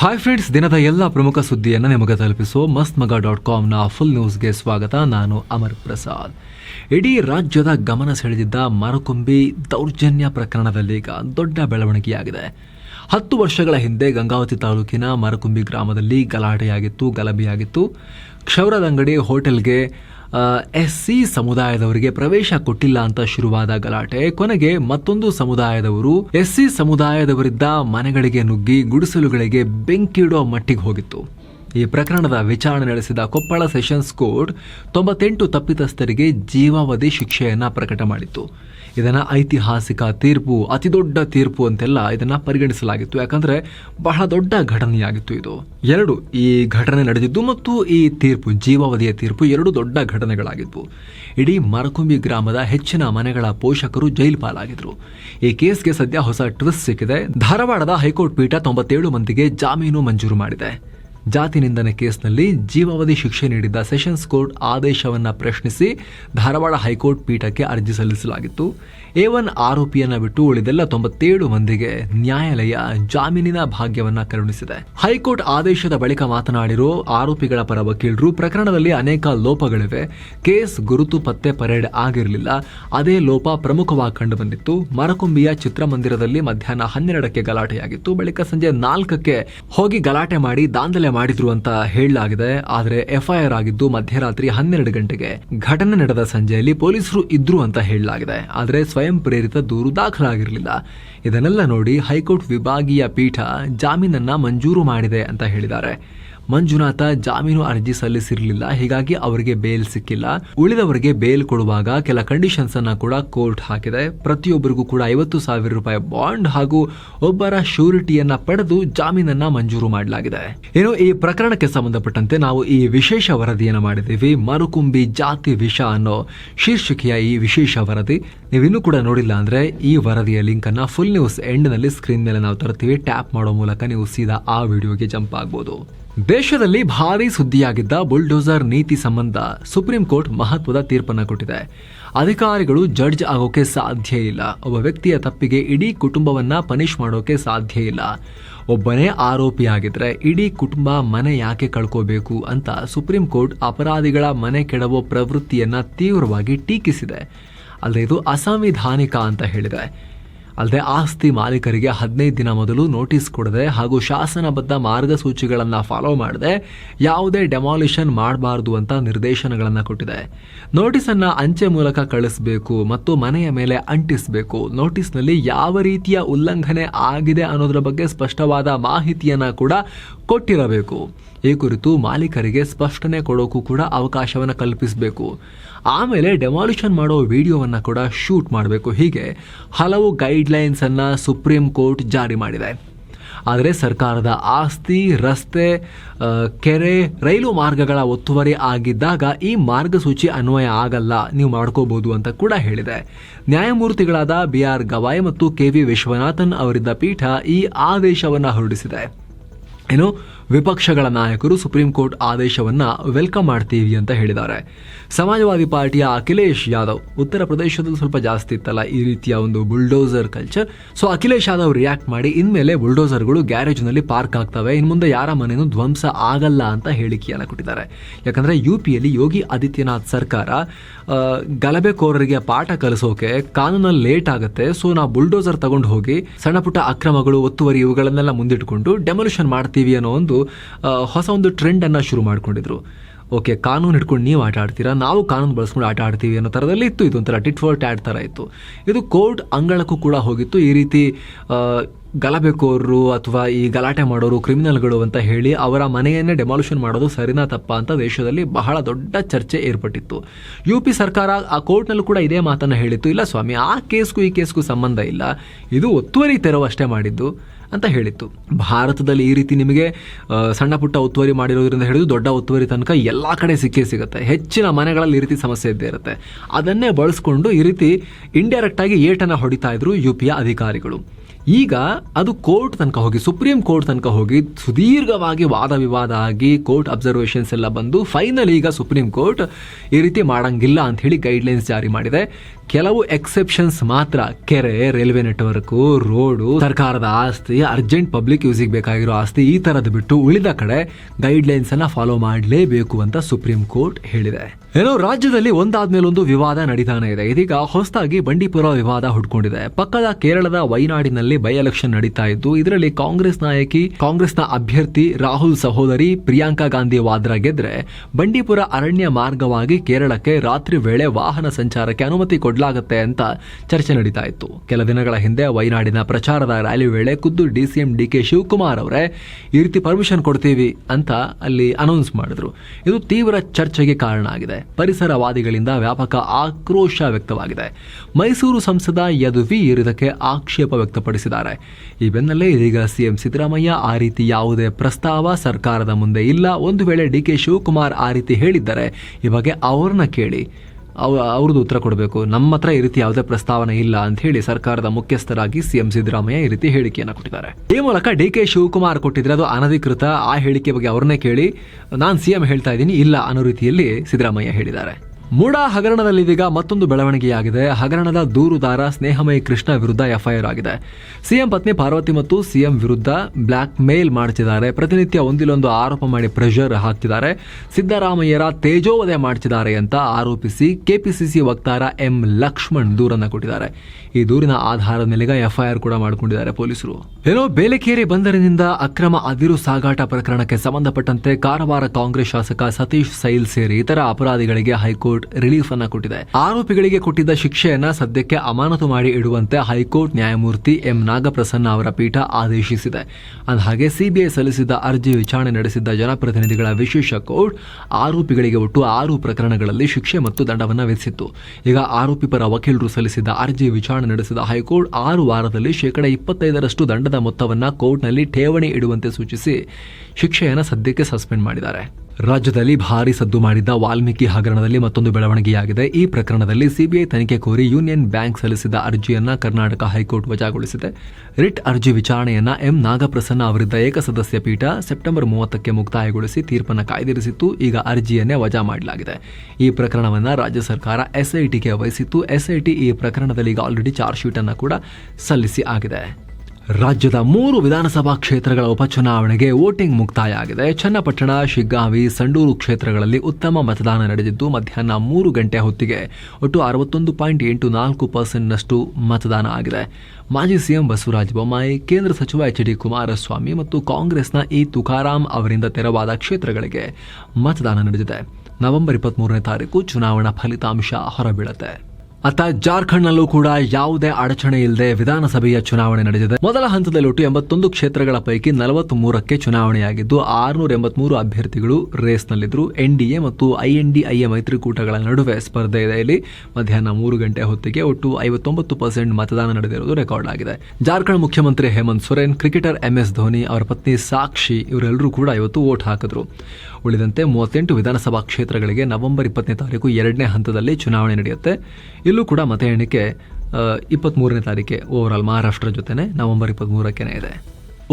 Hi friends ದಿನದ ಎಲ್ಲ ಪ್ರಮುಖ ಸುದ್ದಿಯನ್ನು ನಿಮಗೆ ತಲುಪಿಸೋ ಮಸ್ತ್ ಮಗ ಡಾಟ್ ಕಾಮ್ನ ಫುಲ್ ನ್ಯೂಸ್ಗೆ ಸ್ವಾಗತ. ನಾನು ಅಮರ್ ಪ್ರಸಾದ್. ಇಡೀ ರಾಜ್ಯದ ಗಮನ ಸೆಳೆದಿದ್ದ ಮರಕೊಂಬಿ ದೌರ್ಜನ್ಯ ಪ್ರಕರಣದಲ್ಲಿ ಈಗ ದೊಡ್ಡ ಬೆಳವಣಿಗೆಯಾಗಿದೆ. ಹತ್ತು ವರ್ಷಗಳ ಹಿಂದೆ ಗಂಗಾವತಿ ತಾಲೂಕಿನ ಮರಕುಂಬಿ ಗ್ರಾಮದಲ್ಲಿ ಗಲಾಟೆಯಾಗಿತ್ತು, ಗಲಭೆಯಾಗಿತ್ತು. ಕ್ಷೌರದಂಗಡಿ ಹೋಟೆಲ್ಗೆ ಎಸ್ ಸಿ ಸಮುದಾಯದವರಿಗೆ ಪ್ರವೇಶ ಕೊಟ್ಟಿಲ್ಲ ಅಂತ ಶುರುವಾದ ಗಲಾಟೆ. ಕೊನೆಗೆ ಮತ್ತೊಂದು ಸಮುದಾಯದವರು ಎಸ್ ಸಿ ಸಮುದಾಯದವರಿದ್ದ ಮನೆಗಳಿಗೆ ನುಗ್ಗಿ ಗುಡಿಸಲುಗಳಿಗೆ ಬೆಂಕಿಡೋ ಮಟ್ಟಿಗೆ ಹೋಗಿತ್ತು. ಈ ಪ್ರಕರಣದ ವಿಚಾರಣೆ ನಡೆಸಿದ ಕೊಪ್ಪಳ ಸೆಷನ್ಸ್ ಕೋರ್ಟ್ ತೊಂಬತ್ತೆಂಟು ತಪ್ಪಿತಸ್ಥರಿಗೆ ಜೀವಾವಧಿ ಶಿಕ್ಷೆಯನ್ನು ಪ್ರಕಟ ಮಾಡಿತ್ತು. ಇದನ್ನ ಐತಿಹಾಸಿಕ ತೀರ್ಪು, ಅತಿದೊಡ್ಡ ತೀರ್ಪು ಅಂತೆಲ್ಲ ಇದನ್ನ ಪರಿಗಣಿಸಲಾಗಿತ್ತು. ಯಾಕಂದ್ರೆ ಬಹಳ ದೊಡ್ಡ ಘಟನೆಯಾಗಿತ್ತು ಇದು. ಎರಡು, ಈ ಘಟನೆ ನಡೆದಿದ್ದು ಮತ್ತು ಈ ತೀರ್ಪು, ಜೀವಾವಧಿಯ ತೀರ್ಪು ಎರಡು ದೊಡ್ಡ ಘಟನೆಗಳಾಗಿದ್ವು. ಇಡೀ ಮರಕುಂಬಿ ಗ್ರಾಮದ ಹೆಚ್ಚಿನ ಮನೆಗಳ ಪೋಷಕರು ಜೈಲು ಪಾಲಾಗಿದ್ರು. ಈ ಕೇಸ್ಗೆ ಸದ್ಯ ಹೊಸ ಟ್ವಿಸ್ಟ್ ಸಿಕ್ಕಿದೆ. ಧಾರವಾಡದ ಹೈಕೋರ್ಟ್ ಪೀಠ ತೊಂಬತ್ತೇಳು ಮಂದಿಗೆ ಜಾಮೀನು ಮಂಜೂರು ಮಾಡಿದೆ. ಜಾತಿ ನಿಂದನೆ ಕೇಸ್ನಲ್ಲಿ ಜೀವಾವಧಿ ಶಿಕ್ಷೆ ನೀಡಿದ್ದ ಸೆಷನ್ಸ್ ಕೋರ್ಟ್ ಆದೇಶವನ್ನ ಪ್ರಶ್ನಿಸಿ ಧಾರವಾಡ ಹೈಕೋರ್ಟ್ ಪೀಠಕ್ಕೆ ಅರ್ಜಿ ಸಲ್ಲಿಸಲಾಗಿತ್ತು. ಎ ಒನ್ ಆರೋಪಿಯನ್ನ ಬಿಟ್ಟು ಉಳಿದೆಲ್ಲ ತೊಂಬತ್ತೇಳು ಮಂದಿಗೆ ನ್ಯಾಯಾಲಯ ಜಾಮೀನಿನ ಭಾಗ್ಯವನ್ನ ಕರುಣಿಸಿದೆ. ಹೈಕೋರ್ಟ್ ಆದೇಶದ ಬಳಿಕ ಮಾತನಾಡಿರೋ ಆರೋಪಿಗಳ ಪರ ವಕೀಲರು ಪ್ರಕರಣದಲ್ಲಿ ಅನೇಕ ಲೋಪಗಳಿವೆ. ಕೇಸ್ ಗುರುತು ಪತ್ತೆ ಪರೇಡ್ ಆಗಿರಲಿಲ್ಲ. ಅದೇ ಲೋಪ ಪ್ರಮುಖವಾಗಿ ಕಂಡುಬಂದಿತ್ತು. ಮರಕುಂಬಿಯ ಚಿತ್ರಮಂದಿರದಲ್ಲಿ ಮಧ್ಯಾಹ್ನ ಹನ್ನೆರಡಕ್ಕೆ ಗಲಾಟೆಯಾಗಿತ್ತು. ಬಳಿಕ ಸಂಜೆ ನಾಲ್ಕಕ್ಕೆ ಹೋಗಿ ಗಲಾಟೆ ಮಾಡಿ ದಾಂಧಲೆ ಮಾಡಿದ್ರು ಅಂತ ಹೇಳಲಾಗಿದೆ. ಆದರೆ ಎಫ್ಐಆರ್ ಆಗಿದ್ದು ಮಧ್ಯರಾತ್ರಿ ಹನ್ನೆರಡು ಗಂಟೆಗೆ ಘಟನೆ ನಡೆದ ಸಂಜೆಯಲ್ಲಿ ಪೊಲೀಸರು ಇದ್ರು ಅಂತ ಹೇಳಲಾಗಿದೆ. ಆದರೆ ಸ್ವಯಂ ಪ್ರೇರಿತ ದೂರು ದಾಖಲಾಗಿರಲಿಲ್ಲ. ಇದನ್ನೆಲ್ಲ ನೋಡಿ ಹೈಕೋರ್ಟ್ ವಿಭಾಗೀಯ ಪೀಠ ಜಾಮೀನನ್ನ ಮಂಜೂರು ಮಾಡಿದೆ ಅಂತ ಹೇಳಿದ್ದಾರೆ. ಮಂಜುನಾಥ ಜಾಮೀನು ಅರ್ಜಿ ಸಲ್ಲಿಸಿರಲಿಲ್ಲ. ಹೀಗಾಗಿ ಅವರಿಗೆ ಬೇಲ್ ಸಿಕ್ಕಿಲ್ಲ. ಉಳಿದವರಿಗೆ ಬೇಲ್ ಕೊಡುವಾಗ ಕೆಲ ಕಂಡೀಷನ್ಸ್ ಅನ್ನ ಕೂಡ ಕೋರ್ಟ್ ಹಾಕಿದೆ. ಪ್ರತಿಯೊಬ್ಬರಿಗೂ ಕೂಡ ಐವತ್ತು ಸಾವಿರ ರೂಪಾಯಿ ಬಾಂಡ್ ಹಾಗೂ ಒಬ್ಬರ ಶ್ಯೂರಿಟಿಯನ್ನ ಪಡೆದು ಜಾಮೀನನ್ನ ಮಂಜೂರು ಮಾಡಲಾಗಿದೆ. ಏನು ಈ ಪ್ರಕರಣಕ್ಕೆ ಸಂಬಂಧಪಟ್ಟಂತೆ ನಾವು ಈ ವಿಶೇಷ ವರದಿಯನ್ನು ಮಾಡಿದ್ದೀವಿ. ಮರುಕುಂಬಿ ಜಾತಿ ವಿಷ ಅನ್ನೋ ಶೀರ್ಷಿಕೆಯ ಈ ವಿಶೇಷ ವರದಿ. ನೀವಿನ್ನೂ ಕೂಡ ನೋಡಿಲ್ಲ ಅಂದ್ರೆ ಈ ವರದಿಯ ಲಿಂಕ್ ಅನ್ನ ಫುಲ್ ನ್ಯೂಸ್ ಎಂಡ್ನಲ್ಲಿ ಸ್ಕ್ರೀನ್ ಮೇಲೆ ನಾವು ತರ್ತೀವಿ ಟ್ಯಾಪ್ ಮಾಡೋ ಮೂಲಕ ನೀವು ಸೀದಾ ಆ ವಿಡಿಯೋಗೆ ಜಂಪ್ ಆಗ್ಬೋದು. ದೇಶದಲ್ಲಿ ಭಾರೀ ಸುದ್ದಿಯಾಗಿದ್ದ ಬುಲ್ಡೋಸರ್ ನೀತಿ ಸಂಬಂಧ ಸುಪ್ರೀಂ ಕೋರ್ಟ್ ಮಹತ್ವದ ತೀರ್ಪನ್ನು ಕೊಟ್ಟಿದೆ. ಅಧಿಕಾರಿಗಳು ಜಡ್ಜ್ ಆಗೋಕೆ ಸಾಧ್ಯ ಇಲ್ಲ. ಒಬ್ಬ ವ್ಯಕ್ತಿಯ ತಪ್ಪಿಗೆ ಇಡೀ ಕುಟುಂಬವನ್ನ ಪನಿಷ್ ಮಾಡೋಕೆ ಸಾಧ್ಯ ಇಲ್ಲ. ಒಬ್ಬನೇ ಆರೋಪಿಯಾಗಿದ್ರೆ ಇಡೀ ಕುಟುಂಬ ಮನೆ ಯಾಕೆ ಕಳ್ಕೋಬೇಕು ಅಂತ ಸುಪ್ರೀಂ ಕೋರ್ಟ್ ಅಪರಾಧಿಗಳ ಮನೆ ಕೆಡವೋ ಪ್ರವೃತ್ತಿಯನ್ನ ತೀವ್ರವಾಗಿ ಟೀಕಿಸಿದೆ. ಅಲ್ಲದೆ ಇದು ಅಸಂವಿಧಾನಿಕ ಅಂತ ಹೇಳಿದೆ. ಅಲ್ಲದೆ ಆಸ್ತಿ ಮಾಲೀಕರಿಗೆ ಹದಿನೈದು ದಿನ ಮೊದಲು ನೋಟಿಸ್ ಕೊಡದೆ ಹಾಗೂ ಶಾಸನಬದ್ಧ ಮಾರ್ಗಸೂಚಿಗಳನ್ನು ಫಾಲೋ ಮಾಡದೆ ಯಾವುದೇ ಡೆಮಾಲಿಷನ್ ಮಾಡಬಾರದು ಅಂತ ನಿರ್ದೇಶನಗಳನ್ನು ಕೊಟ್ಟಿದೆ. ನೋಟಿಸನ್ನು ಅಂಚೆ ಮೂಲಕ ಕಳಿಸಬೇಕು ಮತ್ತು ಮನೆಯ ಮೇಲೆ ಅಂಟಿಸಬೇಕು. ನೋಟಿಸ್ನಲ್ಲಿ ಯಾವ ರೀತಿಯ ಉಲ್ಲಂಘನೆ ಆಗಿದೆ ಅನ್ನೋದರ ಬಗ್ಗೆ ಸ್ಪಷ್ಟವಾದ ಮಾಹಿತಿಯನ್ನು ಕೂಡ ಕೊಟ್ಟಿರಬೇಕು. ಈ ಕುರಿತು ಮಾಲೀಕರಿಗೆ ಸ್ಪಷ್ಟನೆ ಕೊಡೋಕ್ಕೂ ಕೂಡ ಅವಕಾಶವನ್ನು ಕಲ್ಪಿಸಬೇಕು. ಆಮೇಲೆ ಡೆಮಾಲಿಷನ್ ಮಾಡೋ ವಿಡಿಯೋವನ್ನು ಕೂಡ ಶೂಟ್ ಮಾಡಬೇಕು. ಹೀಗೆ ಹಲವು ಗೈಡ್ಲೈನ್ಸನ್ನು ಸುಪ್ರೀಂ ಕೋರ್ಟ್ ಜಾರಿ ಮಾಡಿದೆ. ಆದರೆ ಸರ್ಕಾರದ ಆಸ್ತಿ, ರಸ್ತೆ ಕೆರೆ, ರೈಲು ಮಾರ್ಗಗಳ ಒತ್ತುವರಿ ಆಗಿದ್ದಾಗ ಈ ಮಾರ್ಗಸೂಚಿ ಅನ್ವಯ ಆಗಲ್ಲ. ನೀವು ಮಾಡ್ಕೋಬಹುದು ಅಂತ ಕೂಡ ಹೇಳಿದೆ. ನ್ಯಾಯಮೂರ್ತಿಗಳಾದ ಬಿ ಆರ್ ಗವಾಯ್ ಮತ್ತು ಕೆ ವಿ ವಿಶ್ವನಾಥನ್ ಅವರಿದ್ದ ಪೀಠ ಈ ಆದೇಶವನ್ನು ಹೊರಡಿಸಿದೆ. ಏನು? ವಿಪಕ್ಷಗಳ ನಾಯಕರು ಸುಪ್ರೀಂ ಕೋರ್ಟ್ ಆದೇಶವನ್ನ ವೆಲ್ಕಮ್ ಮಾಡ್ತೀವಿ ಅಂತ ಹೇಳಿದ್ದಾರೆ. ಸಮಾಜವಾದಿ ಪಾರ್ಟಿಯ ಅಖಿಲೇಶ್ ಯಾದವ್, ಉತ್ತರ ಪ್ರದೇಶದಲ್ಲಿ ಸ್ವಲ್ಪ ಜಾಸ್ತಿ ಇತ್ತಲ್ಲ, ಈ ರೀತಿಯ ಒಂದು bulldozer culture so Akhilesh Yadav react ಮಾಡಿ, ಇನ್ಮೇಲೆ ಬುಲ್ಡೋಸರ್ಗಳು ಗ್ಯಾರೇಜ್ನಲ್ಲಿ ಪಾರ್ಕ್ ಆಗ್ತವೆ ಇನ್ನು ಮುಂದೆ ಯಾರ ಮನೆಯೂ ಧ್ವಂಸ ಆಗಲ್ಲ ಅಂತ ಹೇಳಿಕೆಯನ್ನು ಕೊಟ್ಟಿದ್ದಾರೆ. ಯಾಕಂದ್ರೆ ಯು ಪಿಯಲ್ಲಿ ಯೋಗಿ ಆದಿತ್ಯನಾಥ್ ಸರ್ಕಾರ ಗಲಭೆ ಗಲಭೆಕೋರರಿಗೆ ಪಾಠ ಕಲಿಸೋಕೆ ಕಾನೂನಲ್ಲಿ ಲೇಟ್ ಆಗುತ್ತೆ ಸೊ ನಾವು ಬುಲ್ಡೋಸರ್ ತಗೊಂಡು ಹೋಗಿ ಸಣ್ಣ ಪುಟ್ಟ ಅಕ್ರಮಗಳು, ಒತ್ತುವರಿ ಇವುಗಳನ್ನೆಲ್ಲ ಮುಂದಿಟ್ಕೊಂಡು ಡೆಮೊಲ್ಯೂಷನ್ ಮಾಡ್ತೀವಿ ಅನ್ನೋ ಒಂದು ಹೊಸ ಒಂದು ಟ್ರೆಂಡ್ ಅನ್ನ ಶುರು ಮಾಡ್ಕೊಂಡಿದ್ರು. ಓಕೆ ಕಾನೂನು ಹಿಡ್ಕೊಂಡು ನೀವು ಆಟ ಆಡ್ತೀರಾ? ನಾವು ಕಾನೂನು ಬಳಸ್ಕೊಂಡು ಆಟ ಆಡ್ತೀವಿ ಅನ್ನೋ ಥರದಲ್ಲಿ ಇತ್ತು ಇದೊಂಥರ ಟಿಟ್ ಫಾರ್ ಟ್ಯಾಟ್ ಥರ ಇತ್ತು. ಇದು ಕೋರ್ಟ್ ಅಂಗಳಕ್ಕೂ ಕೂಡ ಹೋಗಿತ್ತು. ಈ ರೀತಿ ಗಲಭೆಕೋರರು ಅಥವಾ ಈ ಗಲಾಟೆ ಮಾಡೋರು ಕ್ರಿಮಿನಲ್ಗಳು ಅಂತ ಹೇಳಿ ಅವರ ಮನೆಯನ್ನೇ ಡೆಮಾಲಿಷನ್ ಮಾಡೋದು ಸರಿನಾ ತಪ್ಪಾ ಅಂತ ದೇಶದಲ್ಲಿ ಬಹಳ ದೊಡ್ಡ ಚರ್ಚೆ ಏರ್ಪಟ್ಟಿತ್ತು. ಯು ಪಿ ಸರ್ಕಾರ ಆ ಕೋರ್ಟ್ನಲ್ಲೂ ಕೂಡ ಇದೇ ಮಾತನ್ನು ಹೇಳಿತ್ತು. ಇಲ್ಲ ಸ್ವಾಮಿ, ಆ ಕೇಸ್ಗೂ ಈ ಕೇಸ್ಗೂ ಸಂಬಂಧ ಇಲ್ಲ. ಇದು ಒತ್ತುವರಿ ತೆರವು ಅಷ್ಟೇ ಮಾಡಿದ್ದು ಅಂತ ಹೇಳಿತ್ತು. ಭಾರತದಲ್ಲಿ ಈ ರೀತಿ ನಿಮಗೆ ಸಣ್ಣ ಪುಟ್ಟ ಒತ್ತುವರಿ ಮಾಡಿರೋದ್ರಿಂದ ಹಿಡಿದು ದೊಡ್ಡ ಒತ್ತುವರಿ ತನಕ ಎಲ್ಲ ಕಡೆ ಸಿಕ್ಕೇ ಸಿಗುತ್ತೆ. ಹೆಚ್ಚಿನ ಮನೆಗಳಲ್ಲಿ ಈ ರೀತಿ ಸಮಸ್ಯೆ ಇದ್ದೇ ಇರುತ್ತೆ. ಅದನ್ನೇ ಬಳಸ್ಕೊಂಡು ಈ ರೀತಿ ಇಂಡೈರೆಕ್ಟಾಗಿ ಏಟನ್ನು ಹೊಡಿತಾ ಇದ್ರು ಯು ಅಧಿಕಾರಿಗಳು. ಈಗ ಅದು ಕೋರ್ಟ್ ತನಕ ಹೋಗಿ, ಸುಪ್ರೀಂ ಕೋರ್ಟ್ ತನಕ ಹೋಗಿ ಸುದೀರ್ಘವಾಗಿ ವಾದ ವಿವಾದ ಆಗಿ ಕೋರ್ಟ್ ಅಬ್ಸರ್ವೇಷನ್ಸ್ ಎಲ್ಲ ಬಂದು ಫೈನಲ್ ಈಗ ಸುಪ್ರೀಂ ಕೋರ್ಟ್ ಈ ರೀತಿ ಮಾಡಂಗಿಲ್ಲ ಅಂತ ಹೇಳಿ ಗೈಡ್ಲೈನ್ಸ್ ಜಾರಿ ಮಾಡಿದೆ. ಕೆಲವು ಎಕ್ಸೆಪ್ಷನ್ಸ್ ಮಾತ್ರ. ಕೆರೆ ರೈಲ್ವೆ ನೆಟ್ವರ್ಕ್ ರೋಡು ಸರ್ಕಾರದ ಆಸ್ತಿ ಅರ್ಜೆಂಟ್ ಪಬ್ಲಿಕ್ ಯೂಸಿಗೆ ಬೇಕಾಗಿರೋ ಆಸ್ತಿ ಈ ತರದ್ ಬಿಟ್ಟು ಉಳಿದ ಕಡೆ ಗೈಡ್ ಲೈನ್ಸ್ ಅನ್ನ ಫಾಲೋ ಮಾಡಲೇಬೇಕು ಅಂತ ಸುಪ್ರೀಂ ಕೋರ್ಟ್ ಹೇಳಿದೆ. ಏನೋ ರಾಜ್ಯದಲ್ಲಿ ಒಂದಾದ್ಮೇಲೊಂದು ವಿವಾದ ನಡೀತಾನೆ ಇದೆ. ಇದೀಗ ಹೊಸದಾಗಿ ಬಂಡೀಪುರ ವಿವಾದ ಹುಡ್ಕೊಂಡಿದೆ. ಪಕ್ಕದ ಕೇರಳದ ವೈನಾಡಿನಲ್ಲಿ ಬೈ ಎಲೆಕ್ಷನ್ ನಡೀತಾ ಇದ್ದು, ಇದರಲ್ಲಿ ಕಾಂಗ್ರೆಸ್ ನಾಯಕಿ, ಕಾಂಗ್ರೆಸ್ನ ಅಭ್ಯರ್ಥಿ ರಾಹುಲ್ ಸಹೋದರಿ ಪ್ರಿಯಾಂಕಾ ಗಾಂಧಿ ವಾದ್ರ ಗೆದ್ರೆ ಬಂಡೀಪುರ ಅರಣ್ಯ ಮಾರ್ಗವಾಗಿ ಕೇರಳಕ್ಕೆ ರಾತ್ರಿ ವೇಳೆ ವಾಹನ ಸಂಚಾರಕ್ಕೆ ಅನುಮತಿ ಕೊಡಲಾಗುತ್ತೆ ಅಂತ ಚರ್ಚೆ ನಡೀತಾ ಇತ್ತು. ಕೆಲ ದಿನಗಳ ಹಿಂದೆ ವೈನಾಡಿನ ಪ್ರಚಾರದ ರ್ಯಾಲಿ ವೇಳೆ ಖುದ್ದು D C M D K Shivakumar ಅವರೇ, ಈ ರೀತಿ ಪರ್ಮಿಷನ್ ಕೊಡ್ತೀವಿ ಅಂತ ಅಲ್ಲಿ ಅನೌನ್ಸ್ ಮಾಡಿದ್ರು. ಇದು ತೀವ್ರ ಚರ್ಚೆಗೆ ಕಾರಣ ಆಗಿದೆ. ಪರಿಸರವಾದಿಗಳಿಂದ ವ್ಯಾಪಕ ಆಕ್ರೋಶ ವ್ಯಕ್ತವಾಗಿದೆ. ಮೈಸೂರು ಸಂಸದ ಯದುವಿ ಇದಕ್ಕೆ ಆಕ್ಷೇಪ ವ್ಯಕ್ತಪಡಿಸಿದ್ದಾರೆ. ಈ ಬೆನ್ನಲ್ಲೇ ಇದೀಗ ಸಿಎಂ ಸಿದ್ದರಾಮಯ್ಯ ಆ ರೀತಿ ಯಾವುದೇ ಪ್ರಸ್ತಾವ ಸರ್ಕಾರದ ಮುಂದೆ ಇಲ್ಲ. ಒಂದು ವೇಳೆ ಡಿ ಕೆ ಶಿವಕುಮಾರ್ ಆ ರೀತಿ ಹೇಳಿದ್ದರೆ ಈ ಬಗ್ಗೆ ಅವ್ರನ್ನ ಕೇಳಿ. ಅವ, ಅವ್ರದ್ದು ಉತ್ತರ ಕೊಡಬೇಕು. ನಮ್ಮ ಹತ್ರ ಈ ರೀತಿ ಯಾವುದೇ ಪ್ರಸ್ತಾವನೆ ಇಲ್ಲ ಅಂತ ಹೇಳಿ ಸರ್ಕಾರದ ಮುಖ್ಯಸ್ಥರಾಗಿ ಸಿಎಂ ಸಿದ್ದರಾಮಯ್ಯ ಈ ರೀತಿ ಹೇಳಿಕೆಯನ್ನು ಕೊಟ್ಟಿದ್ದಾರೆ. ಈ ಮೂಲಕ ಡಿ ಕೆ ಶಿವಕುಮಾರ್ ಕೊಟ್ಟಿದ್ರೆ ಅದು ಅನಧಿಕೃತ ಆ ಹೇಳಿಕೆ ಬಗ್ಗೆ ಅವ್ರನ್ನೇ ಕೇಳಿ, ನಾನು ಸಿಎಂ ಹೇಳ್ತಾ ಇದ್ದೀನಿ, ಇಲ್ಲ ಅನ್ನೋ ರೀತಿಯಲ್ಲಿ ಸಿದ್ದರಾಮಯ್ಯ ಹೇಳಿದ್ದಾರೆ. ಮೂಡ ಹಗರಣದಲ್ಲಿ ಇದೀಗ ಮತ್ತೊಂದು ಬೆಳವಣಿಗೆಯಾಗಿದೆ. ಹಗರಣದ ದೂರುದಾರ ಸ್ನೇಹಮಯಿ ಕೃಷ್ಣ ವಿರುದ್ಧ ಎಫ್ಐಆರ್ ಆಗಿದೆ. ಸಿಎಂ ಪತ್ನಿ ಪಾರ್ವತಿ ಮತ್ತು ಸಿಎಂ ವಿರುದ್ಧ ಬ್ಲ್ಯಾಕ್ ಮೇಲ್ ಮಾಡ್ತಿದ್ದಾರೆ ಪ್ರತಿನಿತ್ಯ ಒಂದಿಲ್ಲೊಂದು ಆರೋಪ ಮಾಡಿ ಪ್ರೆಷರ್ ಹಾಕ್ತಿದ್ದಾರೆ. ಸಿದ್ದರಾಮಯ್ಯರ ತೇಜೋವಧೆ ಮಾಡ್ತಿದ್ದಾರೆ ಅಂತ ಆರೋಪಿಸಿ ಕೆಪಿಸಿಸಿ ವಕ್ತಾರ ಎಂ ಲಕ್ಷ್ಮಣ್ ದೂರನ್ನು ಕೊಟ್ಟಿದ್ದಾರೆ. ಈ ದೂರಿನ ಆಧಾರದ ಮೇಲೆ ಈಗ ಎಫ್ಐಆರ್ ಕೂಡ ಮಾಡಿಕೊಂಡಿದ್ದಾರೆ ಪೊಲೀಸರು. ಏನೋ ಬೇಲೆಕೇರಿ ಬಂದರಿನಿಂದ ಅಕ್ರಮ ಅದಿರು ಸಾಗಾಟ ಪ್ರಕರಣಕ್ಕೆ ಸಂಬಂಧಪಟ್ಟಂತೆ ಕಾರವಾರ ಕಾಂಗ್ರೆಸ್ ಶಾಸಕ ಸತೀಶ್ ಸೈಲ್ ಸೇರಿ ಇತರ ಅಪರಾಧಿಗಳಿಗೆ ಹೈಕೋರ್ಟ್ ರಿಲೀಫ್ ಅನ್ನ ಕೊಟ್ಟಿದೆ. ಆರೋಪಿಗಳಿಗೆ ಕೊಟ್ಟಿದ್ದ ಶಿಕ್ಷೆಯನ್ನ ಸದ್ಯಕ್ಕೆ ಅಮಾನತು ಮಾಡಿ ಇಡುವಂತೆ ಹೈಕೋರ್ಟ್ ನ್ಯಾಯಮೂರ್ತಿ ಎಂ ನಾಗಪ್ರಸನ್ನ ಅವರ ಪೀಠ ಆದೇಶಿಸಿದೆ. ಅಂದಹಾಗೆ ಸಿಬಿಐ ಸಲ್ಲಿಸಿದ್ದ ಅರ್ಜಿ ವಿಚಾರಣೆ ನಡೆಸಿದ್ದ ಜನಪ್ರತಿನಿಧಿಗಳ ವಿಶೇಷ ಕೋರ್ಟ್ ಆರೋಪಿಗಳಿಗೆ ಒಟ್ಟು ಆರು ಪ್ರಕರಣಗಳಲ್ಲಿ ಶಿಕ್ಷೆ ಮತ್ತು ದಂಡವನ್ನು ವಿಧಿಸಿತ್ತು. ಈಗ ಆರೋಪಿ ಪರ ವಕೀಲರು ಸಲ್ಲಿಸಿದ್ದ ಅರ್ಜಿ ವಿಚಾರಣೆ ನಡೆಸಿದ ಹೈಕೋರ್ಟ್ ಆರು ವಾರದಲ್ಲಿ ಶೇಕಡ ಇಪ್ಪತ್ತೈದರಷ್ಟು ದಂಡದ ಮೊತ್ತವನ್ನ ಕೋರ್ಟ್ನಲ್ಲಿ ಠೇವಣಿ ಇಡುವಂತೆ ಸೂಚಿಸಿ ಶಿಕ್ಷೆಯನ್ನು ಸದ್ಯಕ್ಕೆ ಸಸ್ಪೆಂಡ್ ಮಾಡಿದ್ದಾರೆ. ರಾಜ್ಯದಲ್ಲಿ ಭಾರಿ ಸದ್ದು ಮಾಡಿದ್ದ ವಾಲ್ಮೀಕಿ ಹಗರಣದಲ್ಲಿ ಮತ್ತೊಂದು ಬೆಳವಣಿಗೆಯಾಗಿದೆ. ಈ ಪ್ರಕರಣದಲ್ಲಿ ಸಿಬಿಐ ತನಿಖೆ ಕೋರಿ ಯೂನಿಯನ್ ಬ್ಯಾಂಕ್ ಸಲ್ಲಿಸಿದ ಅರ್ಜಿಯನ್ನ ಕರ್ನಾಟಕ ಹೈಕೋರ್ಟ್ ವಜಾಗೊಳಿಸಿದೆ. ರಿಟ್ ಅರ್ಜಿ ವಿಚಾರಣೆಯನ್ನ ಎಂ. ನಾಗಪ್ರಸನ್ನ ಅವರಿದ್ದ ಏಕಸದಸ್ಯ ಪೀಠ ಸೆಪ್ಟೆಂಬರ್ ಮೂವತ್ತಕ್ಕೆ ಮುಕ್ತಾಯಗೊಳಿಸಿ ತೀರ್ಪನ್ನು ಕಾಯ್ದಿರಿಸಿತ್ತು. ಈಗ ಅರ್ಜಿಯನ್ನೇ ವಜಾ ಮಾಡಲಾಗಿದೆ. ಈ ಪ್ರಕರಣವನ್ನ ರಾಜ್ಯ ಸರ್ಕಾರ ಎಸ್ಐಟಿಗೆ ವಹಿಸಿತ್ತು. ಎಸ್ಐಟಿ ಈ ಪ್ರಕರಣದಲ್ಲಿ ಈಗ ಆಲ್ರೆಡಿ ಚಾರ್ಜ್ ಅನ್ನು ಕೂಡ ಸಲ್ಲಿಸಿ ಆಗಿದೆ. ರಾಜ್ಯದ ಮೂರು ವಿಧಾನಸಭಾ ಕ್ಷೇತ್ರಗಳ ಉಪಚುನಾವಣೆಗೆ ವೋಟಿಂಗ್ ಮುಕ್ತಾಯ ಆಗಿದೆ ಚನ್ನಪಟ್ಟಣ, ಶಿಗ್ಗಾವಿ, ಸಂಡೂರು ಕ್ಷೇತ್ರಗಳಲ್ಲಿ ಉತ್ತಮ ಮತದಾನ ನಡೆದಿದ್ದು, ಮಧ್ಯಾಹ್ನ ಮೂರು ಗಂಟೆ ಹೊತ್ತಿಗೆ ಒಟ್ಟು ಅರವತ್ತೊಂದು ಪಾಯಿಂಟ್ ಎಂಟು ನಾಲ್ಕು ಪರ್ಸೆಂಟ್ನಷ್ಟು ಮತದಾನ ಆಗಿದೆ. ಮಾಜಿ ಸಿಎಂ ಬಸವರಾಜ ಬೊಮ್ಮಾಯಿ, ಕೇಂದ್ರ ಸಚಿವ ಎಚ್ ಡಿ ಕುಮಾರಸ್ವಾಮಿ ಮತ್ತು ಕಾಂಗ್ರೆಸ್ನ ಇ ತುಕಾರಾಂ ಅವರಿಂದ ತೆರವಾದ ಕ್ಷೇತ್ರಗಳಿಗೆ ಮತದಾನ ನಡೆದಿದೆ. ನವೆಂಬರ್ ಇಪ್ಪತ್ತ್ಮೂರನೇ ತಾರೀಕು ಚುನಾವಣಾ ಫಲಿತಾಂಶ ಹೊರಬೀಳುತ್ತೆ. ಅತ್ತ ಜಾರ್ಖಂಡ್ನಲ್ಲೂ ಕೂಡ ಯಾವುದೇ ಅಡಚಣೆ ಇಲ್ಲದೆ ವಿಧಾನಸಭೆಯ ಚುನಾವಣೆ ನಡೆದಿದೆ. ಮೊದಲ ಹಂತದಲ್ಲಿ ಒಟ್ಟು ಎಂಬತ್ತೊಂದು ಕ್ಷೇತ್ರಗಳ ಪೈಕಿ ನಲವತ್ತ್ ಮೂರಕ್ಕೆ ಚುನಾವಣೆಯಾಗಿದ್ದು, ಆರುನೂರ ಎಂಬತ್ಮೂರು ಅಭ್ಯರ್ಥಿಗಳು ರೇಸ್ನಲ್ಲಿದ್ದರು. ಎನ್ಡಿಎ ಮತ್ತು ಐಎನ್ಡಿಐಎ ಮೈತ್ರಿಕೂಟಗಳ ನಡುವೆ ಸ್ಪರ್ಧೆ ಇದೆ. ಇಲ್ಲಿ ಮಧ್ಯಾಹ್ನ ಮೂರು ಗಂಟೆ ಹೊತ್ತಿಗೆ ಒಟ್ಟು ಐವತ್ತೊಂಬತ್ತು ಪರ್ಸೆಂಟ್ ಮತದಾನ ನಡೆದಿರುವುದು ರೆಕಾರ್ಡ್ ಆಗಿದೆ. ಜಾರ್ಖಂಡ್ ಮುಖ್ಯಮಂತ್ರಿ ಹೇಮಂತ್ ಸೊರೇನ್, ಕ್ರಿಕೆಟರ್ ಎಂಎಸ್ ಧೋನಿ, ಅವರ ಪತ್ನಿ ಸಾಕ್ಷಿ ಇವರೆಲ್ಲರೂ ಕೂಡ ಇವತ್ತು ವೋಟ್ ಹಾಕಿದ್ರು. ಉಳಿದಂತೆ ಮೂವತ್ತೆಂಟು ವಿಧಾನಸಭಾ ಕ್ಷೇತ್ರಗಳಿಗೆ ನವೆಂಬರ್ ಇಪ್ಪತ್ತನೇ ತಾರೀಕು ಎರಡನೇ ಹಂತದಲ್ಲಿ ಚುನಾವಣೆ ನಡೆಯುತ್ತೆ. ಇಲ್ಲೂ ಕೂಡ ಮತ ಎಣಿಕೆ ಇಪ್ಪತ್ತ್ಮೂರನೇ ತಾರೀಕೆ ಓವರಾಲ್ ಮಹಾರಾಷ್ಟ್ರ ಜೊತೆನೆ ನವೆಂಬರ್ ಇಪ್ಪತ್ತ್ಮೂರಕ್ಕೇನೆ ಇದೆ.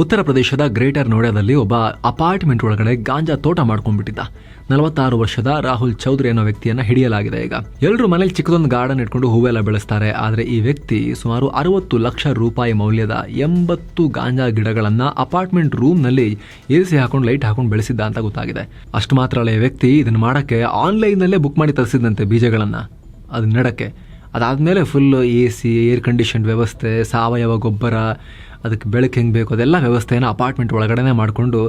ಉತ್ತರ ಪ್ರದೇಶದ ಗ್ರೇಟರ್ ನೋಯ್ಡಾದಲ್ಲಿ ಒಬ್ಬ ಅಪಾರ್ಟ್ಮೆಂಟ್ ಒಳಗಡೆ ಗಾಂಜಾ ತೋಟ ಮಾಡ್ಕೊಂಡ್ಬಿಟ್ಟಿದ್ದ. ನಲವತ್ತಾರು ವರ್ಷದ ರಾಹುಲ್ ಚೌಧರಿ ಅನ್ನೋ ವ್ಯಕ್ತಿಯನ್ನ ಹಿಡಿಯಲಾಗಿದೆ ಈಗ. ಎಲ್ಲರೂ ಮನೇಲಿ ಚಿಕ್ಕದೊಂದು ಗಾರ್ಡನ್ ಇಟ್ಕೊಂಡು ಹೂವೆಲ್ಲ ಬೆಳೆಸ್ತಾರೆ. ಆದರೆ ಈ ವ್ಯಕ್ತಿ ಸುಮಾರು ಅರವತ್ತು ಲಕ್ಷ ರೂಪಾಯಿ ಮೌಲ್ಯದ ಎಂಬತ್ತು ಗಾಂಜಾ ಗಿಡಗಳನ್ನ ಅಪಾರ್ಟ್ಮೆಂಟ್ ರೂಮ್ನಲ್ಲಿ ಏರಿಸಿ ಹಾಕೊಂಡು ಲೈಟ್ ಹಾಕೊಂಡು ಬೆಳೆಸಿದ್ದ ಅಂತ ಗೊತ್ತಾಗಿದೆ. ಅಷ್ಟು ಮಾತ್ರ ಅಲ್ಲ, ಈ ವ್ಯಕ್ತಿ ಇದನ್ನ ಮಾಡಕ್ಕೆ ಆನ್ಲೈನ್ನಲ್ಲೇ ಬುಕ್ ಮಾಡಿ ತರಿಸಿದಂತೆ ಬೀಜಗಳನ್ನ. ಅದನ್ನ ನೆಡಕ್ಕೆ. ಅದಾದಮೇಲೆ full A C air condition ವ್ಯವಸ್ಥೆ, ಸಾವಯವ ಗೊಬ್ಬರ, ಅದಕ್ಕೆ ಬೆಳಕು ಹೆಂಗೆ ಬೇಕು ಅದೆಲ್ಲ ವ್ಯವಸ್ಥೆಯನ್ನು ಅಪಾರ್ಟ್ಮೆಂಟ್ ಒಳಗಡೆನೇ ಮಾಡಿಕೊಂಡು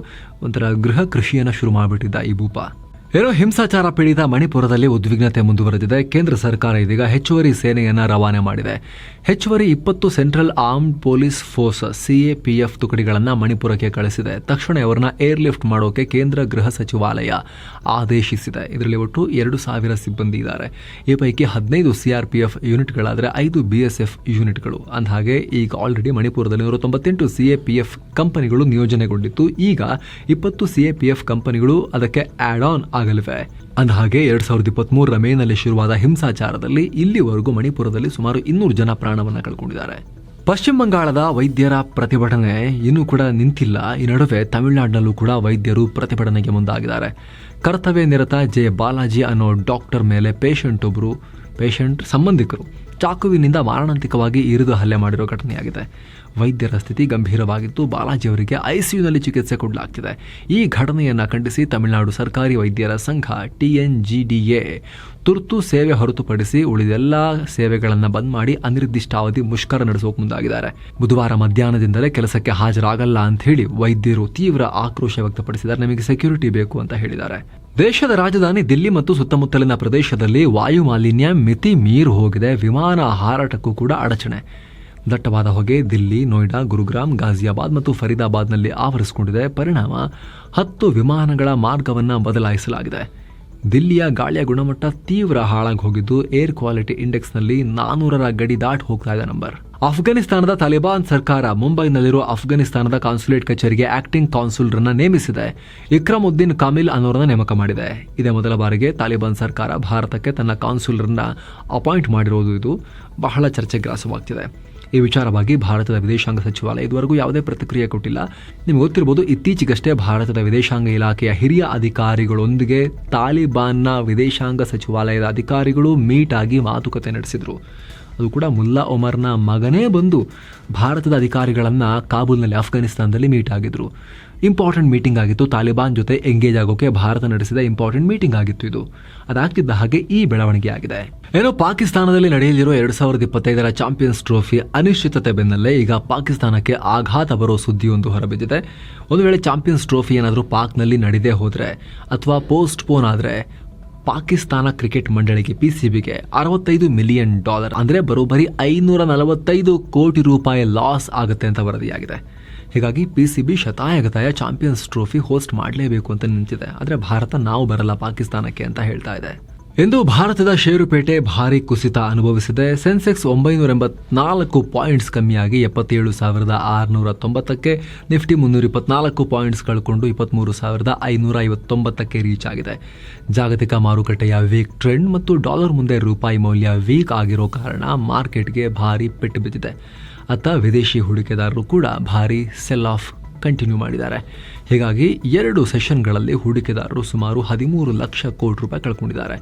ಒಂಥರ ಗೃಹ ಕೃಷಿಯನ್ನು ಶುರು ಮಾಡಿಬಿಟ್ಟಿದ್ದ ಈ ಭೂಪ. ಏನೋ ಹಿಂಸಾಚಾರ ಪೀಡಿತ ಮಣಿಪುರದಲ್ಲಿ ಉದ್ವಿಗ್ನತೆ ಮುಂದುವರೆದಿದೆ. ಕೇಂದ್ರ ಸರ್ಕಾರ ಇದೀಗ ಹೆಚ್ಚುವರಿ ಸೇನೆಯನ್ನ ರವಾನೆ ಮಾಡಿದೆ. ಹೆಚ್ಚುವರಿ ಇಪ್ಪತ್ತು central armed police force CAPF ತುಕಡಿಗಳನ್ನು ಮಣಿಪುರಕ್ಕೆ ಕಳಿಸಿದೆ. ತಕ್ಷಣ ಅವರನ್ನ ಏರ್ ಲಿಫ್ಟ್ ಮಾಡೋಕೆ ಕೇಂದ್ರ ಗೃಹ ಸಚಿವಾಲಯ ಆದೇಶಿಸಿದೆ. ಇದರಲ್ಲಿ ಒಟ್ಟು ಎರಡು ಸಾವಿರ ಸಿಬ್ಬಂದಿ ಇದ್ದಾರೆ. ಈ ಪೈಕಿ ಹದಿನೈದು ಸಿಆರ್ಪಿಎಫ್ ಯೂನಿಟ್ಗಳಾದರೆ ಐದು ಬಿಎಸ್ಎಫ್ ಯೂನಿಟ್ಗಳು. ಅಂದಹಾಗೆ ಈಗ ಆಲ್ರೆಡಿ ಮಣಿಪುರದಲ್ಲಿ ನೂರ ತೊಂಬತ್ತೆಂಟು ಸಿಎಪಿಎಫ್ ಕಂಪನಿಗಳು ನಿಯೋಜನೆಗೊಂಡಿತ್ತು. ಈಗ ಇಪ್ಪತ್ತು ಸಿಎಪಿಎಫ್ ಕಂಪನಿಗಳು ಅದಕ್ಕೆ ಆಡ್ ಆನ್ ಆಗಲಿವೆ. ಅಂದಹಾಗೆ, ಎರಡ್ ಸಾವಿರದ ಇಪ್ಪತ್ಮೂರರ ಮೇನಲ್ಲಿ ಶುರುವಾದ ಹಿಂಸಾಚಾರದಲ್ಲಿ ಇಲ್ಲಿವರೆಗೂ ಮಣಿಪುರದಲ್ಲಿ ಸುಮಾರು ಇನ್ನೂರು ಜನ ಪ್ರಾಣವನ್ನ ಕಳ್ಕೊಂಡಿದ್ದಾರೆ. ಪಶ್ಚಿಮ ಬಂಗಾಳದ ವೈದ್ಯರ ಪ್ರತಿಭಟನೆ ಇನ್ನೂ ಕೂಡ ನಿಂತಿಲ್ಲ. ಈ ನಡುವೆ ತಮಿಳುನಾಡಿನಲ್ಲೂ ಕೂಡ ವೈದ್ಯರು ಪ್ರತಿಭಟನೆಗೆ ಮುಂದಾಗಿದ್ದಾರೆ. ಕರ್ತವ್ಯ ನಿರತ ಜೆ ಬಾಲಾಜಿ ಅನ್ನೋ ಡಾಕ್ಟರ್ ಮೇಲೆ ಪೇಷಂಟ್ ಒಬ್ಬರು ಪೇಷಂಟ್ ಸಂಬಂಧಿಕರು ಚಾಕುವಿನಿಂದ ಮಾರಣಾಂತಿಕವಾಗಿ ಇರಿದು ಹಲ್ಲೆ ಮಾಡಿರೋ ಘಟನೆಯಾಗಿದೆ. ವೈದ್ಯರ ಸ್ಥಿತಿ ಗಂಭೀರವಾಗಿದ್ದು ಬಾಲಾಜಿ ಅವರಿಗೆ ಐಸಿಯುನಲ್ಲಿ ಚಿಕಿತ್ಸೆ ಕೊಡಲಾಗ್ತಿದೆ. ಈ ಘಟನೆಯನ್ನು ಖಂಡಿಸಿ ತಮಿಳುನಾಡು ಸರ್ಕಾರಿ ವೈದ್ಯರ ಸಂಘ ಟಿಎನ್ಜಿಡಿಎ ತುರ್ತು ಸೇವೆ ಹೊರತುಪಡಿಸಿ ಉಳಿದೆಲ್ಲ ಸೇವೆಗಳನ್ನು ಬಂದ್ ಮಾಡಿ ಅನಿರ್ದಿಷ್ಟಾವಧಿ ಮುಷ್ಕರ ನಡೆಸೋಕೆ ಮುಂದಾಗಿದ್ದಾರೆ. ಬುಧವಾರ ಮಧ್ಯಾಹ್ನದಿಂದಲೇ ಕೆಲಸಕ್ಕೆ ಹಾಜರಾಗಲ್ಲ ಅಂತ ಹೇಳಿ ವೈದ್ಯರು ತೀವ್ರ ಆಕ್ರೋಶ ವ್ಯಕ್ತಪಡಿಸಿದ್ದಾರೆ. ನಮಗೆ ಸೆಕ್ಯೂರಿಟಿ ಬೇಕು ಅಂತ ಹೇಳಿದ್ದಾರೆ. ದೇಶದ ರಾಜಧಾನಿ ದಿಲ್ಲಿ ಮತ್ತು ಸುತ್ತಮುತ್ತಲಿನ ಪ್ರದೇಶದಲ್ಲಿ ವಾಯು ಮಾಲಿನ್ಯ, ಮಿತಿ ಮೀರು ಹೋಗಿದೆ. ವಿಮಾನ ಹಾರಾಟಕ್ಕೂ ಕೂಡ ಅಡಚಣೆ. ದಟ್ಟವಾದ ಹೊಗೆ ದಿಲ್ಲಿ, ನೋಯ್ಡಾ, ಗುರುಗ್ರಾಮ್ ಗಾಜಿಯಾಬಾದ್ ಮತ್ತು ಫರೀದಾಬಾದ್ನಲ್ಲಿ ಆವರಿಸಿಕೊಂಡಿದೆ. ಪರಿಣಾಮ ಹತ್ತು ವಿಮಾನಗಳ ಮಾರ್ಗವನ್ನು ಬದಲಾಯಿಸಲಾಗಿದೆ. ದಿಲ್ಲಿಯ ಗಾಳಿಯ ಗುಣಮಟ್ಟ ತೀವ್ರ ಹಾಳಾಗಿ ಹೋಗಿದ್ದು ಏರ್ ಕ್ವಾಲಿಟಿ ಇಂಡೆಕ್ಸ್ನಲ್ಲಿ ನಾನೂರರ ಗಡಿ ದಾಟ್ ಹೋಗ್ತಾ ಇದೆ ನಂಬರ್. ಅಫ್ಘಾನಿಸ್ತಾನದ ತಾಲಿಬಾನ್ ಸರ್ಕಾರ ಮುಂಬೈನಲ್ಲಿರುವ ಅಫ್ಘಾನಿಸ್ತಾನದ ಕಾನ್ಸುಲೇಟ್ ಕಚೇರಿಗೆ ಆಕ್ಟಿಂಗ್ ಕಾನ್ಸುಲ್ರನ್ನ ನೇಮಿಸಿದೆ. ಇಕ್ರಮುದ್ದೀನ್ ಕಾಮಿಲ್ ಅನ್ನೋರನ್ನ ನೇಮಕ ಮಾಡಿದೆ. ಇದೇ ಮೊದಲ ಬಾರಿಗೆ ತಾಲಿಬಾನ್ ಸರ್ಕಾರ ಭಾರತಕ್ಕೆ ತನ್ನ ಕಾನ್ಸುಲ್ರನ್ನ ಅಪಾಯಿಂಟ್ ಮಾಡಿರುವುದು ಇದು ಬಹಳ ಚರ್ಚೆಗ್ರಾಸವಾಗ್ತಿದೆ. ಈ ವಿಚಾರವಾಗಿ ಭಾರತದ ವಿದೇಶಾಂಗ ಸಚಿವಾಲಯ ಇದುವರೆಗೂ ಯಾವುದೇ ಪ್ರತಿಕ್ರಿಯೆ ಕೊಟ್ಟಿಲ್ಲ. ನಿಮ್ಗೆ ಗೊತ್ತಿರಬಹುದು ಇತ್ತೀಚೆಗಷ್ಟೇ ಭಾರತದ ವಿದೇಶಾಂಗ ಇಲಾಖೆಯ ಹಿರಿಯ ಅಧಿಕಾರಿಗಳೊಂದಿಗೆ ತಾಲಿಬಾನ್ನ ವಿದೇಶಾಂಗ ಸಚಿವಾಲಯದ ಅಧಿಕಾರಿಗಳು ಮೀಟ್ ಆಗಿ ಮಾತುಕತೆ ನಡೆಸಿದರು. ಅದು ಕೂಡ ಮುಲ್ಲಾ ಒಮರ್ನ ಮಗನೇ ಬಂದು ಭಾರತದ ಅಧಿಕಾರಿಗಳನ್ನು ಕಾಬೂಲ್ನಲ್ಲಿ ಅಫ್ಘಾನಿಸ್ತಾನದಲ್ಲಿ ಮೀಟ್ ಆಗಿದ್ರು. ಇಂಪಾರ್ಟೆಂಟ್ ಮೀಟಿಂಗ್ ಆಗಿತ್ತು. ತಾಲಿಬಾನ್ ಜೊತೆ ಎಂಗೇಜ್ ಆಗೋಕೆ ಭಾರತ ನಡೆಸಿದ ಇಂಪಾರ್ಟೆಂಟ್ ಮೀಟಿಂಗ್ ಆಗಿತ್ತು ಇದು. ಅದಾಗ್ತಿದ್ದ ಹಾಗೆ ಈ ಬೆಳವಣಿಗೆ ಆಗಿದೆ. ಏನೋ ಪಾಕಿಸ್ತಾನದಲ್ಲಿ ನಡೆಯಲಿರುವ ಎರಡ್ ಸಾವಿರದ ಇಪ್ಪತ್ತೈದರ ಚಾಂಪಿಯನ್ಸ್ ಟ್ರೋಫಿ ಅನಿಶ್ಚಿತತೆ ಬೆನ್ನಲ್ಲೇ ಈಗ ಪಾಕಿಸ್ತಾನಕ್ಕೆ ಆಘಾತ ಬರೋ ಸುದ್ದಿಯೊಂದು ಹೊರಬಿದ್ದಿದೆ. ಒಂದು ವೇಳೆ ಚಾಂಪಿಯನ್ಸ್ ಟ್ರೋಫಿ ಏನಾದರೂ ಪಾಕ್ನಲ್ಲಿ ನಡೆದೇ ಹೋದರೆ ಅಥವಾ ಪೋಸ್ಟ್ ಪೋನ್ ಆದರೆ ಪಾಕಿಸ್ತಾನ ಕ್ರಿಕೆಟ್ ಮಂಡಳಿಗೆ ಪಿಸಿಬಿಗೆ ಅರವತ್ತೈದು ಮಿಲಿಯನ್ ಡಾಲರ್ ಅಂದರೆ ಬರೋಬ್ಬರಿ ಐನೂರ ನಲವತ್ತೈದು ಕೋಟಿ ರೂಪಾಯಿ ಲಾಸ್ ಆಗುತ್ತೆ ಅಂತ ವರದಿಯಾಗಿದೆ. ಹೀಗಾಗಿ ಪಿ ಸಿ ಬಿ ಶತಾಯಗತಾಯ ಚಾಂಪಿಯನ್ಸ್ ಟ್ರೋಫಿ ಹೋಸ್ಟ್ ಮಾಡಲೇಬೇಕು ಅಂತ ನಿಂತಿದೆ ಆದರೆ ಭಾರತ ನಾವು ಬರಲ್ಲ ಪಾಕಿಸ್ತಾನಕ್ಕೆ ಅಂತ ಹೇಳ್ತಾ ಇದೆ. ಇಂದು ಭಾರತದ ಷೇರುಪೇಟೆ ಭಾರಿ ಕುಸಿತ ಅನುಭವಿಸಿದೆ. ಸೆನ್ಸೆಕ್ಸ್ ಒಂಬೈನೂರ ಎಂಬತ್ನಾಲ್ಕು ಪಾಯಿಂಟ್ಸ್ ಕಮ್ಮಿಯಾಗಿ ಎಪ್ಪತ್ತೇಳು ಸಾವಿರದ ಆರುನೂರ ತೊಂಬತ್ತಕ್ಕೆ ನಿಫ್ಟಿ ಮುನ್ನೂರ ಇಪ್ಪತ್ನಾಲ್ಕು ಪಾಯಿಂಟ್ಸ್ ಕಳ್ಕೊಂಡು ಇಪ್ಪತ್ತ್ಮೂರು ಸಾವಿರದ ಐನೂರ ಐವತ್ತೊಂಬತ್ತಕ್ಕೆ ರೀಚ್ ಆಗಿದೆ. ಜಾಗತಿಕ ಮಾರುಕಟ್ಟೆಯ ವೀಕ್ ಟ್ರೆಂಡ್ ಮತ್ತು ಡಾಲರ್ ಮುಂದೆ ರೂಪಾಯಿ ಮೌಲ್ಯ ವೀಕ್ ಆಗಿರೋ ಕಾರಣ ಮಾರ್ಕೆಟ್ಗೆ ಭಾರಿ ಪೆಟ್ಟು ಬಿದ್ದಿದೆ. ಅತ್ತ ವಿದೇಶಿ ಹೂಡಿಕೆದಾರರು ಕೂಡ ಭಾರಿ ಸೆಲ್ ಆಫ್ ಕಂಟಿನ್ಯೂ ಮಾಡಿದ್ದಾರೆ. ಹೀಗಾಗಿ ಎರಡು ಸೆಷನ್ಗಳಲ್ಲಿ ಹೂಡಿಕೆದಾರರು ಸುಮಾರು ಹದಿಮೂರು ಲಕ್ಷ ಕೋಟಿ ರೂಪಾಯಿ ಕಳ್ಕೊಂಡಿದ್ದಾರೆ.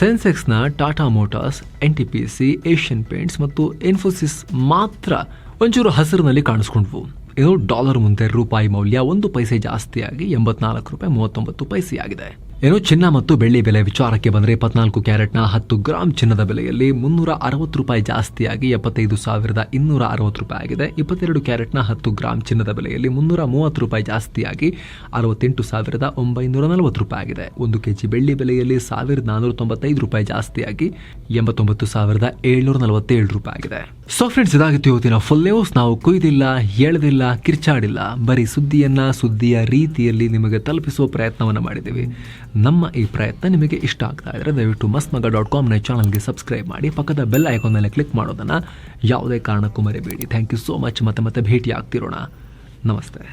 ಸೆನ್ಸೆಕ್ಸ್ನ Tata Motors, N T P C, Asian Paints ಮತ್ತು ಇನ್ಫೋಸಿಸ್ ಮಾತ್ರ ಒಂಚೂರು ಹಸಿರಿನಲ್ಲಿ ಕಾಣಿಸ್ಕೊಂಡ್ವು. ಇದು ಡಾಲರ್ ಮುಂದೆ ರೂಪಾಯಿ ಮೌಲ್ಯ ಒಂದು ಪೈಸೆ ಜಾಸ್ತಿಯಾಗಿ ಎಂಬತ್ನಾಲ್ಕು ರೂಪಾಯಿ ಮೂವತ್ತೊಂಬತ್ತು ಪೈಸೆ ಆಗಿದೆ ಏನು ಚಿನ್ನ ಮತ್ತು ಬೆಳ್ಳಿ ಬೆಲೆ ವಿಚಾರಕ್ಕೆ ಬಂದರೆ ಇಪ್ಪತ್ನಾಲ್ಕು ಕ್ಯಾರೆಟ್ನ ಹತ್ತು ಗ್ರಾಮ್ ಚಿನ್ನದ ಬೆಲೆಯಲ್ಲಿ ಮುನ್ನೂರ ಅರವತ್ತು ರೂಪಾಯಿ ಜಾಸ್ತಿಯಾಗಿ ಎಪ್ಪತ್ತೈದು ಸಾವಿರದ ಇನ್ನೂರ ಅರವತ್ತು ರೂಪಾಯಿ ಆಗಿದೆ. ಇಪ್ಪತ್ತೆರಡು ಕ್ಯಾರೆಟ್ನ ಹತ್ತು ಗ್ರಾಮ್ ಚಿನ್ನದ ಬೆಲೆಯಲ್ಲಿ ಮುನ್ನೂರ ಮೂವತ್ತು ರೂಪಾಯಿ ಜಾಸ್ತಿಯಾಗಿ ಅರವತ್ತೆಂಟು ಸಾವಿರದ ಒಂಬೈನೂರ ನಲವತ್ತು ರೂಪಾಯಿ ಆಗಿದೆ. ಒಂದು ಕೆಜಿ ಬೆಳ್ಳಿ ಬೆಲೆಯಲ್ಲಿ ಸಾವಿರದ ನಾನ್ನೂರ ತೊಂಬತ್ತೈದು ರೂಪಾಯಿ ಜಾಸ್ತಿಯಾಗಿ ಎಂಬತ್ತೊಂಬತ್ತು ಸಾವಿರದ ಏಳ್ನೂರ ನಲವತ್ತೇಳು ರೂಪಾಯಿ ಆಗಿದೆ. ಸೊ ಫ್ರೆಂಡ್ಸ್ ಇದಾಗಿತ್ತು ಇವತ್ತಿನ ಫುಲ್ ನ್ಯೂಸ್ ನಾವು ಕೊಯ್ದಿಲ್ಲ ಎಳೆದಿಲ್ಲ ಕಿರ್ಚಾಡಿಲ್ಲ. ಬರೀ ಸುದ್ದಿಯನ್ನ, ಸುದ್ದಿಯ ರೀತಿಯಲ್ಲಿ ನಿಮಗೆ ತಲುಪಿಸುವ ಪ್ರಯತ್ನವನ್ನು ಮಾಡಿದ್ದೀವಿ. ನಮ್ಮ ಈ ಪ್ರಯತ್ನ ನಿಮಗೆ ಇಷ್ಟ ಆಗ್ತಾ ಇದ್ರೆ ದಯವಿಟ್ಟು ಮಸ್ತ್ ಮಗ ಡಾಟ್ ಕಾಮ್ನ ಚಾನಲ್ಗೆ ಸಬ್ಸ್ಕ್ರೈಬ್ ಮಾಡಿ, ಪಕ್ಕದ ಬೆಲ್ ಐಕಾನ್ ಮೇಲೆ ಕ್ಲಿಕ್ ಮಾಡೋದನ್ನು ಯಾವುದೇ ಕಾರಣಕ್ಕೂ ಮರಿಬೇಡಿ. ಥ್ಯಾಂಕ್ ಯು ಸೋ ಮಚ್ ಮತ್ತೆ ಮತ್ತೆ ಭೇಟಿ ಆಗ್ತಿರೋಣ ನಮಸ್ತೆ.